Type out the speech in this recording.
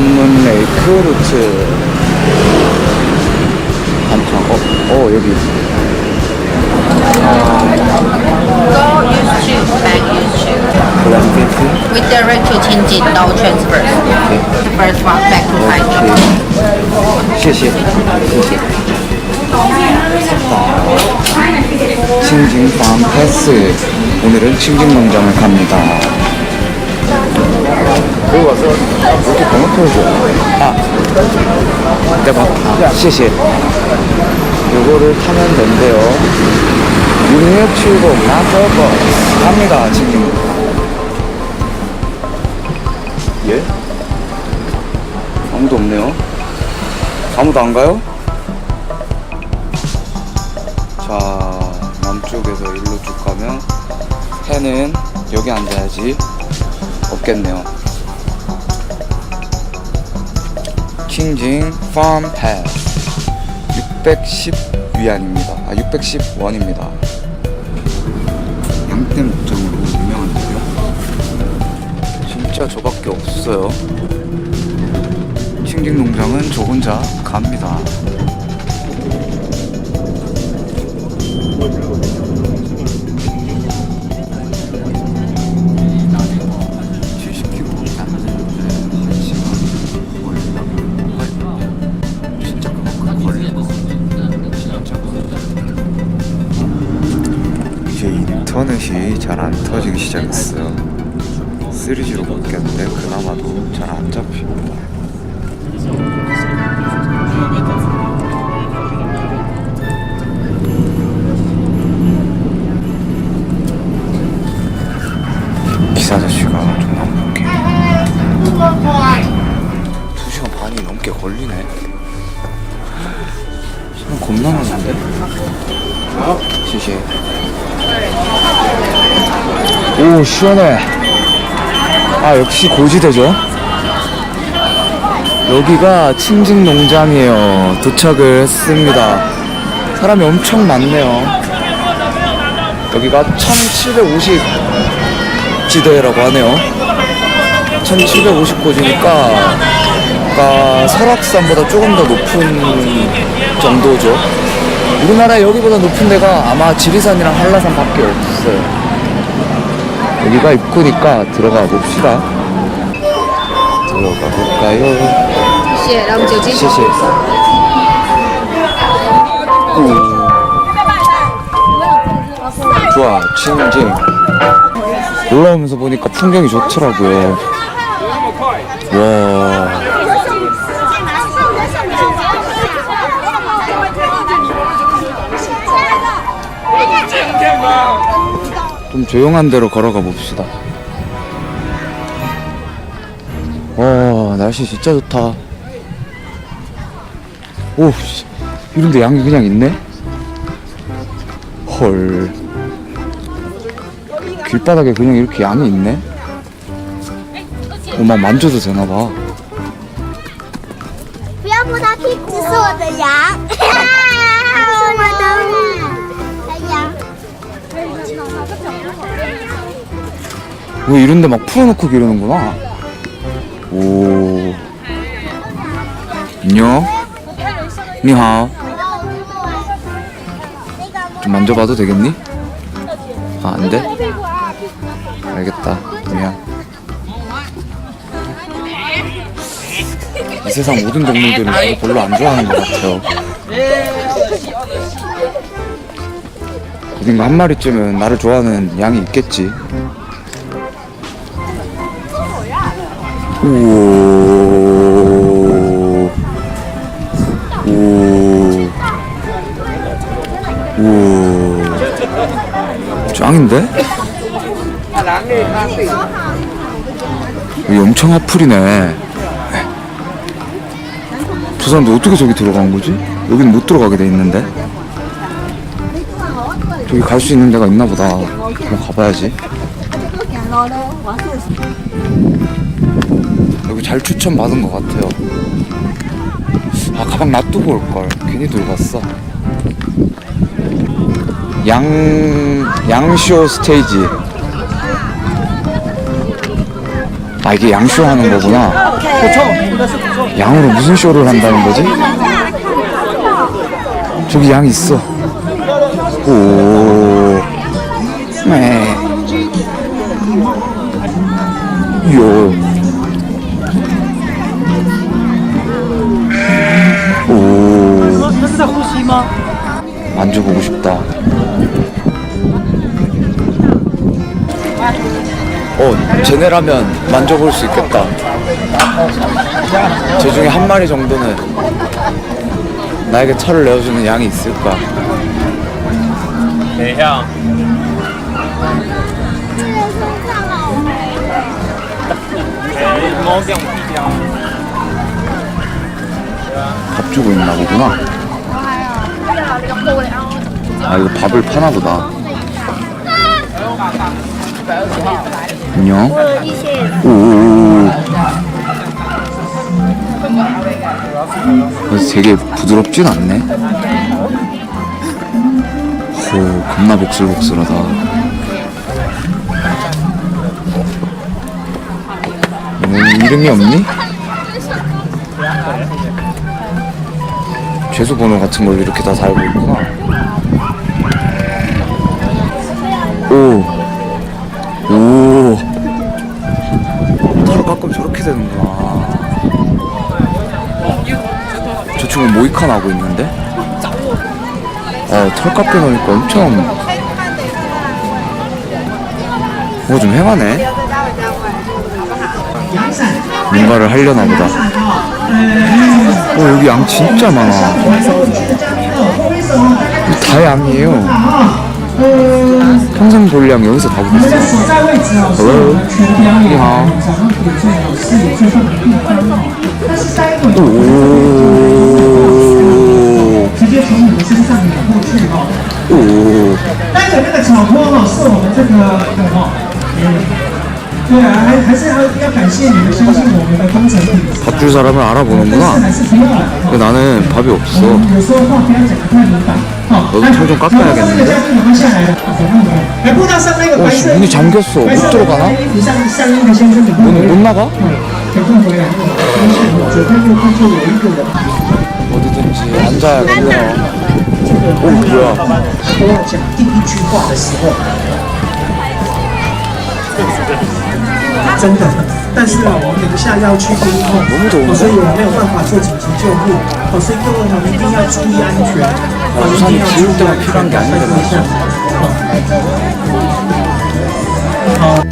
검문 레이크 루트 단청 어, 어 여기 Go YouTube, back YouTube. 블랑게트 We direct to change it, no transfer. The first one back to five. 오케이 谢谢 칭징밤 패스 오늘은 칭징농장을 갑니다 여기 와서 이렇게 틀어줘 아. 내가 아, 谢谢 요거를 타면 된대요. 6670 나서버 갑니다 칭징 예? 아무도 없네요. 아무도 안 가요? 자 남쪽에서 일로 쭉 가면 해는 여기 앉아야지 없겠네요 킹징 팜 패스 610위안입니다. 아 610원입니다. 양떼 목장으로 유명한데요? 진짜 저밖에 없어요. 칭징 농장은 저 혼자 갑니다 잘 안 터지기 시작했어요. 3G로 바뀌었는데 그나마도 잘 안 잡힙니다 기사 아저씨가 존나 웃게 2시간 반이 넘게 걸리네 겁나 많은데? 시시. 오 시원해. 아 역시 고지대죠? 여기가 칭진 농장이에요. 도착을 했습니다. 사람이 엄청 많네요. 여기가 1750 지대라고 하네요. 1750고지니까 그러니까 설악산보다 조금 더 높은 정도죠. 우리나라에 여기보다 높은 데가 아마 지리산이랑 한라산밖에 없어요. 여기가 입구니까 들어가 봅시다. 들어가 볼까요? 谢谢，让我们酒精 시시. 좋아, 칭징. 올라오면서 보니까 풍경이 좋더라고요. 와. 좀 조용한 데로 걸어가 봅시다. 와, 날씨 진짜 좋다. 오, 씨, 이런데 양이 그냥 있네? 헐. 길바닥에 그냥 이렇게 양이 있네? 어, 막 만져도 되나봐. 不要摸它屁股，这是我的羊， 왜 이런데 막 풀어놓고 기르는구나. 오. 안녕. 니하오. 좀 만져봐도 되겠니? 아, 안 돼? 알겠다. 미안. 이 세상 모든 동물들이 나를 별로 안 좋아하는 것 같아요. 어딘가 한 마리쯤은 나를 좋아하는 양이 있겠지. 오. 오. 오. 짱인데? 여기 엄청 핫플이네. 저 사람들 어떻게 저기 들어간 거지? 여기는 못 들어가게 돼 있는데. 저기 갈 수 있는 데가 있나 보다. 한번 가봐야지. 잘 추천 받은 것 같아요. 아 가방 놔두고 올 걸. 괜히 들고 왔어. 양 양쇼 스테이지. 아 이게 양쇼 하는 거구나. 양으로 무슨 쇼를 한다는 거지? 저기 양 있어. 오. 네. 요. 엄마. 만져보고 싶다. 어 쟤네라면 만져볼 수 있겠다. 쟤 중에 한 마리 정도는 나에게 철을 내어주는 양이 있을까? 네, 대형. 밥 주고 있나 보구나. 아, 이거 밥을 파나 보다. 안녕. 오. 그래서 되게 부드럽진 않네. 오, 겁나 복슬복슬하다. 음, 이름이 없니? 죄수 번호 같은 걸 이렇게 다 달고 있구나. 오. 오. 털을 깎으면 저렇게 되는구나. 저 친구 모이칸 하고 있는데? 어, 털 깎여 놓으니까 엄청. 뭐가 좀 해가네? 뭔가를 하려나 보다. 어, 양 진짜 많아. 다 양이에요. 평생 볼 양 여기서 다 보겠어. Hello. 你好。오. 밥 줄 사람을 但是 알아보는구나. 还是不要来哈。 근데 나는 밥이 없어. 有时候话不要讲得太明白。好， 너도 총좀 깎아야겠는데? 这个嘉宾赶快下来了，赶快来。来碰到上那个 어, 白 씨, 色 문이 잠겼어. 白 못 色 들어가나? 衣服上上衣的先生，赶快 문 回 못 来。 나가? 赶快回来。但是左看右看就有一个人。 어디든지 앉아야겠네요. 오, 뭐야. 都要讲第一句话的时候， 真的。但是哦，我们等一下要去冰控，哦，所以我没有办法做紧急救护，哦，所以各位哦一定要注意安全，哦，一定要注意安全。哦。